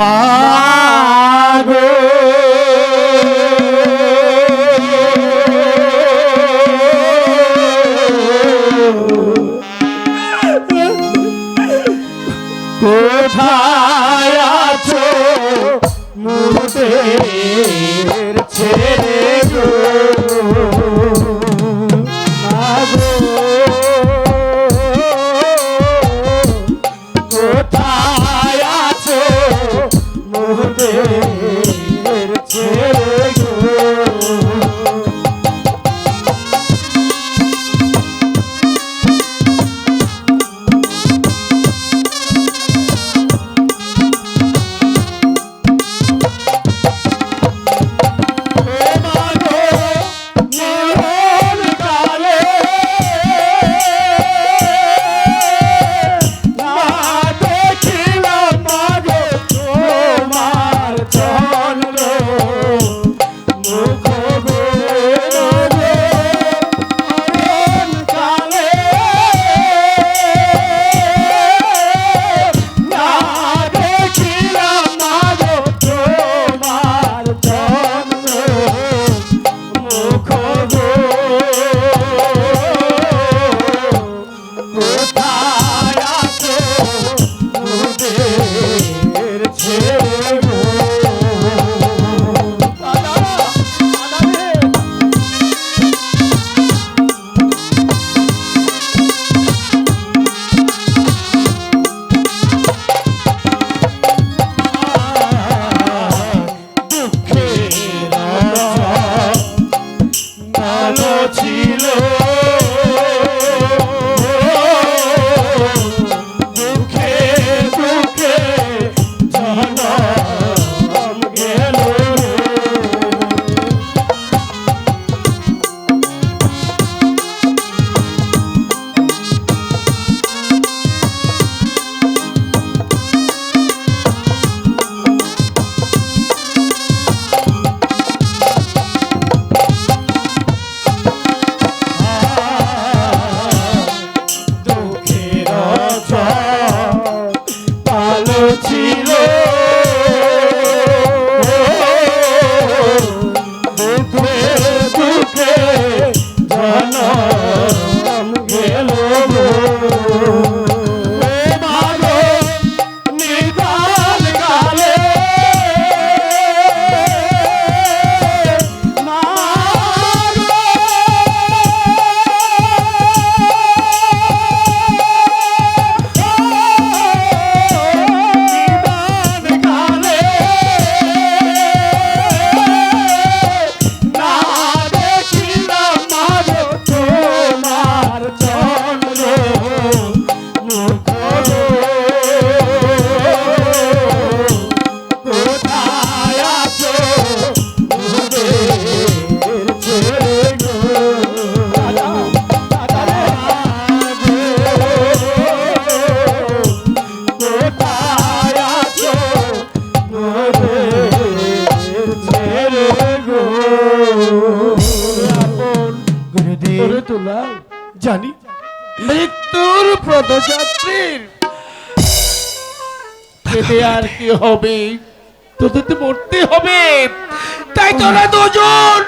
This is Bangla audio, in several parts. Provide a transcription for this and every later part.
মাগো কোথায় গুরুদেব জানি। মৃত্যুর পদযাত্রীর পেটে আর কি হবে? তোদের তো মরতে হবে। তাই তোরা দুজন।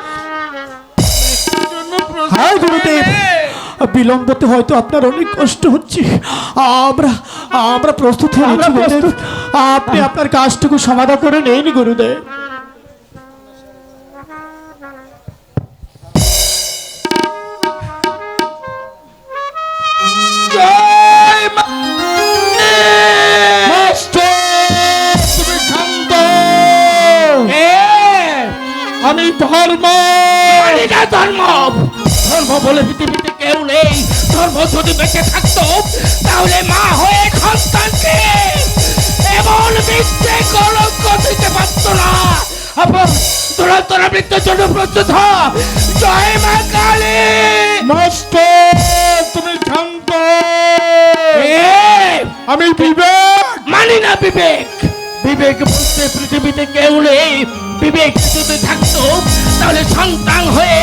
হ্যাঁ গুরুদেব বিলম্বতে হয়তো আপনার অনেক কষ্ট হচ্ছে। আমরা আমরা প্রস্তুত হয়ে। আপনি আপনার কাজটুকু সমাধান করে নেন গুরুদেব। বলে পৃথিবীতে কেউ নেই। ধর্ম যদি বেঁচে থাকতো তাহলে মা হয়ে সন্তানকে এমন মিথ্যে কলঙ্ক দিতে পারত না। আবার তোরা তোরা মৃত্যুর জন্য প্রস্তুত হ। জয় মা কালী। মাস্টার তুমি শান্ত। আমি বিবেক। মানি না বিবেক। বিবেক বলতে পৃথিবীতে কেউ নেই। বিবেক যদি থাকতো, তাহলে সন্তান হয়ে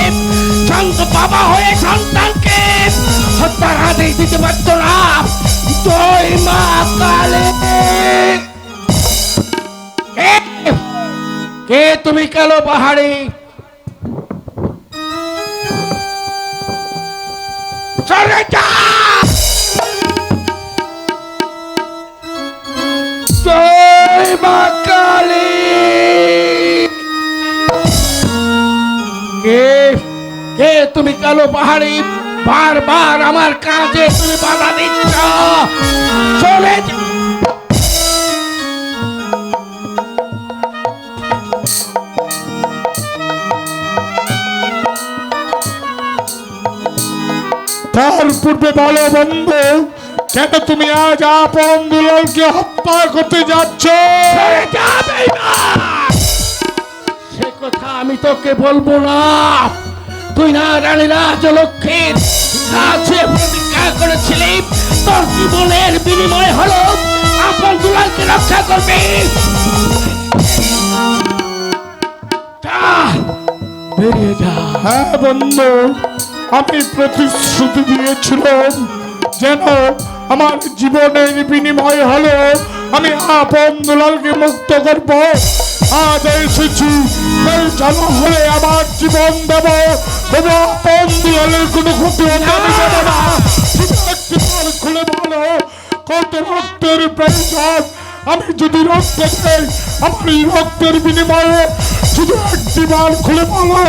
বাবা হয়ে সন্তানকে হত্যার আদেশ দিতে পারতো না। জয় মা কালে। কে তুমি কালো পাহাড়ি? সরে যা! তুমি কালো পাহাড়ি বারবার আমার কাজে তুমি বাধা দিচ্ছ। চলে তার পূর্বে বলো বন্ধু কেন তুমি আজ আপন দুলালকে হত্যা করতে যাচ্ছ? সে কথা আমি তোকে বলব না। তুই না রানী রাজলক্ষ্মীর কাছে প্রতিজ্ঞা করেছিলি। তোর জীবনের বিনিময় হলো আপন দুলালকে রক্ষা করবি। বেরিয়ে যা। হ্যাঁ বন্ধু, আমি প্রতিশ্রুতি দিয়েছিলাম যেন আমার জীবনের বিনিময় হলো আমি আপন দুলালকে মুক্ত করব। আজ এসেছি হলে আমার জীবন দেব। কোনো ক্ষতি আমি দেব না একটি বার খুলে বলো কত রক্তের প্রয়োজন? আমি যদি রক্ত দেই আমার এই রক্তের বিনিময়ে শুধু একটি বার খুলে বলো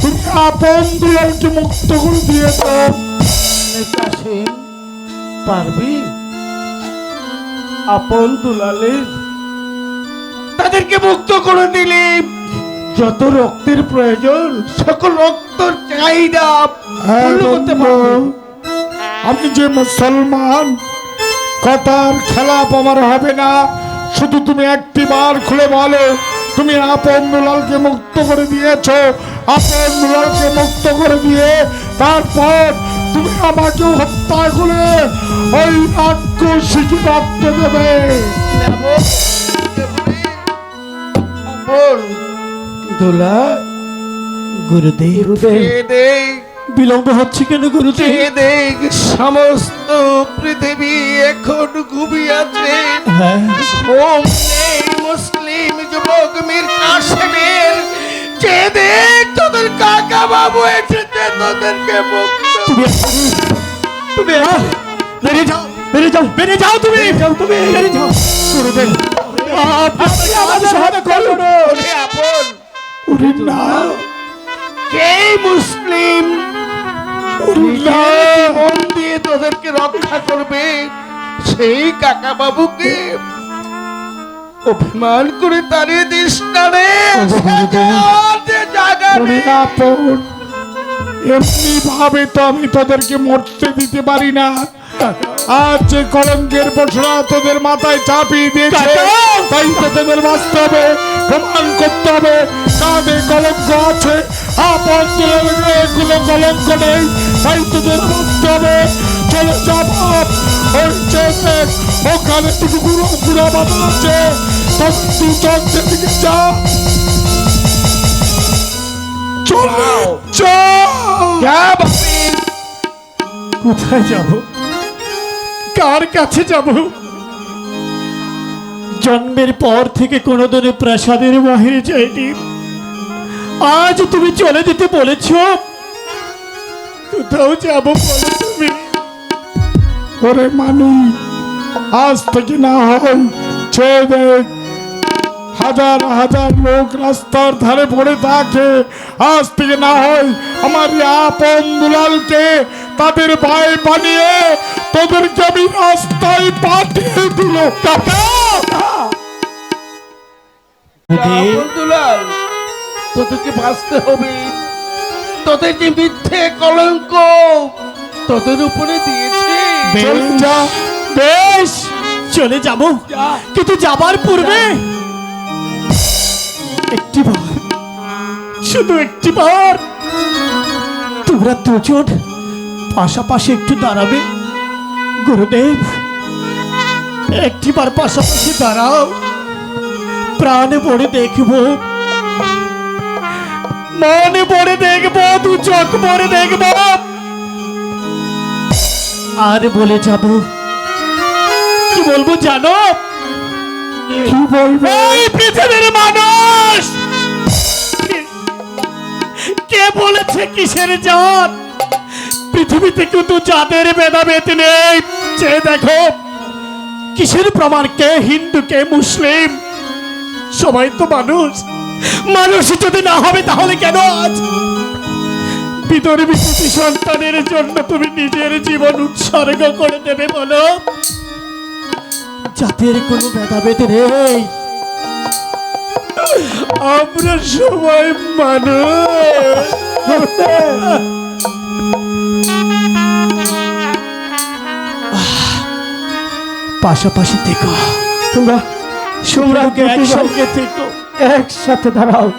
তুমি আপন দুলালকে মুক্ত করে দিয়েছ পারবি? আপন দুলালের তাদেরকে মুক্ত করে দিলি। যত রক্তের প্রয়োজন সকল রক্তর চাহিদা হ্যাঁ পূর্ণ করতে আমি যে মুসলমান কথার খেলাপ আমার হবে না। শুধু তুমি একটি বার খুলে বলো তুমি আপন দুলালকে মুক্ত করে দিয়েছ আপন দুলালকে মুক্ত করে দিয়ে তারপর তুমি আমাকে হত্যা করে ওই রাক্ষসীকে রক্ত দেবে। গুরুদেব। বিলম্ব হচ্ছে কেন গুরুদেব? সমস্ত পৃথিবী এখন ঘুমিয়েছে হ্যাঁ। নেই মুসলিম যুবক মীর কাশেমের। যে দেখ তোদের কাকা বাবু এসেছে তোদেরকে তুমি বেরিয়ে যাও বেরিয়ে যাও বেরিয়ে যাও তুমি। যাও তুমি। বেরিয়ে যাও। গুরুদেব। আপনি আমাদের সাথে করুন। আপন। যেই মুসলিম মন দিয়ে তোদেরকে রক্ষা করবে সেই কাকা বাবুকে অভিমান করে তাড়িয়ে দিস না রে। জায়গা এমনি ভাবে তো আমি তোদেরকে মরতে দিতে পারি না। আজ যে কলঙ্কের বসরা তোদের মাথায় চাপিয়ে দিয়েছে তাই তো তোদের বাঁচতে হবে প্রমাণ করতে হবে। কাঁধে কলঙ্ক আছে আপন এগুলো কলঙ্ক নেই তাই তোদের বাঁচতে হবে। চলে যাব ওখানে দুটো গুঁড়ো গুঁড়ো বাবা আছে। চন্দ্রের দিকে যা চলে। যা যা বাপি কোথায় যাব? কার কাছে যাব? জন্মের পর থেকে কোনোদিনও প্রাসাদের বাহিরে যাইনি। আজ তুমি চলে যেতে বলেছ। কোথাও যাব বলো তুমি। ওরে মানি আজ থেকে না হয় ছেড়ে দেখ হাজার হাজার লোক রাস্তার ধারে পড়ে থাকে। আজ থেকে না হয় আমার আপন দুলালকে তাদের ভাই বানিয়ে তোদেরকে আমি রাস্তায় পাঠিয়ে দিল। দুলাল তোদেরকে বাঁচতে হবে। তোদের যে মিথ্যে কলঙ্ক তোদের উপরে দিয়েছে। বেশ চলে যাব। যা। কিন্তু যাবার পূর্বে একটি বার, শুধু একটি বার। তোমরা দুজন পাশাপাশি একটু দাঁড়াবে। গুরুদেব একটিবার পাশাপাশি দাঁড়াও। প্রাণে পড়ে দেখব। মনে পড়ে দেখব, দু চোখ পড়ে দেখব। আর বলে যাব। কি বলব জানো? কি বলব? এই পৃথিবীর মানুষ! কে বলেছে কিসের জাত? পৃথিবীতে কিন্তু জাতের ভেদাভেদ নেই। যে দেখো, কিসের প্রমাণ? কে হিন্দু, কে মুসলিম? সবাই তো মানুষ। মানুষ যদি না হবে, তাহলে কেন আজ? বিতর্বী সন্তানের জন্য তুমি নিজের জীবন উৎসর্গ করে দেবে বলো? জাতের কোনো ভেদাভেদ নেই। আমরা সবাই মানুষ। পাশাপাশি থেকো। তোমরা তোমরা একসঙ্গে থেকো। একসাথে দাঁড়াও।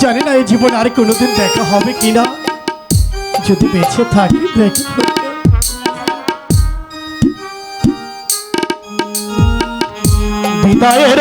জানি না এই জীবন আর কোনোদিন দেখা হবে কিনা। যদি বেঁচে থাকি দেখে। বিদায়ের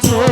to